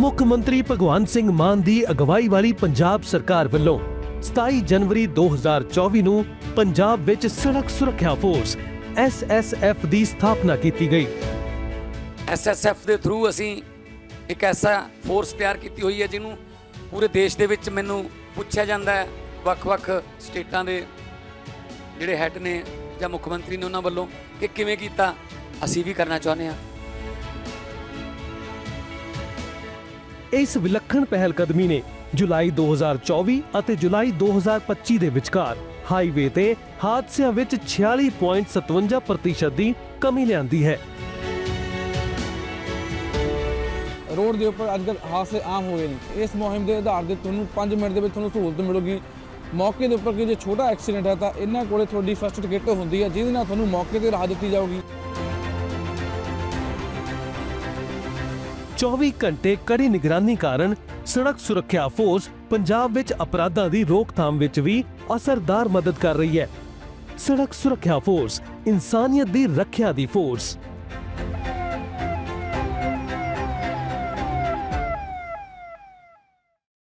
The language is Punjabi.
ਮੁੱਖ ਮੰਤਰੀ ਭਗਵੰਤ ਸਿੰਘ ਮਾਨ ਦੀ ਅਗਵਾਈ ਵਾਲੀ ਪੰਜਾਬ ਸਰਕਾਰ ਵੱਲੋਂ 27 ਜਨਵਰੀ 2024 ਨੂੰ ਪੰਜਾਬ ਵਿੱਚ ਸੜਕ ਸੁਰੱਖਿਆ ਫੋਰਸ SSF ਦੀ ਸਥਾਪਨਾ ਕੀਤੀ ਗਈ। ਐਸਐਸਐਫ ਦੇ ਥਰੂ ਅਸੀਂ ਇੱਕ ਐਸਾ ਫੋਰਸ ਤਿਆਰ ਕੀਤੀ ਹੋਈ ਹੈ ਜਿਹਨੂੰ ਪੂਰੇ ਦੇਸ਼ ਦੇ ਵਿੱਚ ਮੈਨੂੰ ਪੁੱਛਿਆ ਜਾਂਦਾ ਹੈ, ਵੱਖ-ਵੱਖ ਸਟੇਟਾਂ ਦੇ ਜਿਹੜੇ ਹੈੱਡ ਨੇ ਜਾਂ ਮੁੱਖ ਮੰਤਰੀ ਨੇ ਉਹਨਾਂ ਵੱਲੋਂ ਕਿ ਕਿਵੇਂ ਕੀਤਾ, ਅਸੀਂ ਵੀ ਕਰਨਾ ਚਾਹੁੰਦੇ ਹਾਂ। ਇਸ ਵਿਲੱਖਣ ਪਹਿਲ ਕਦਮੀ ਨੇ ਜੁਲਾਈ 2024 ਅਤੇ ਜੁਲਾਈ 2025 ਦੇ ਵਿਚਕਾਰ ਹਾਈਵੇ ਤੇ ਹਾਦਸਿਆਂ ਵਿੱਚ 46.57% ਦੀ ਕਮੀ ਲਿਆਂਦੀ ਹੈ। ਰੋਡ ਦੇ ਉੱਪਰ ਅੱਜ ਕੱਲ੍ਹ ਹਾਦਸੇ ਆਮ ਹੋ ਗਏ ਨੇ। ਇਸ ਮੁਹਿੰਮ ਦੇ ਆਧਾਰ ਤੇ ਤੁਹਾਨੂੰ 5 ਮਿੰਟ ਦੇ ਵਿੱਚ ਤੁਹਾਨੂੰ ਸਹੂਲਤ ਮਿਲੂਗੀ। ਮੌਕੇ ਦੇ ਉੱਪਰ ਕਿ ਜੇ ਛੋਟਾ ਐਕਸੀਡੈਂਟ ਹੈ ਤਾਂ ਇਹਨਾਂ ਕੋਲੇ ਤੁਹਾਡੀ ਫਸਟ ਏਡ ਹੁੰਦੀ ਹੈ, ਜਿਹਦੇ ਨਾਲ ਤੁਹਾਨੂੰ ਮੌਕੇ ਤੇ ਰਾਹਤ ਦਿੱਤੀ ਜਾਊਗੀ। 24 ਘੰਟੇ ਕੜੀ ਨਿਗਰਾਨੀ ਕਾਰਨ ਸੜਕ ਸੁਰੱਖਿਆ ਫੋਰਸ ਪੰਜਾਬ ਵਿੱਚ ਅਪਰਾਧਾਂ ਦੀ ਰੋਕਥਾਮ ਵਿੱਚ ਵੀ ਅਸਰਦਾਰ ਮਦਦ ਕਰ ਰਹੀ ਹੈ। ਸੜਕ ਸੁਰੱਖਿਆ ਫੋਰਸ ਇਨਸਾਨੀਅਤ ਦੀ ਰੱਖਿਆ ਦੀ ਫੋਰਸ।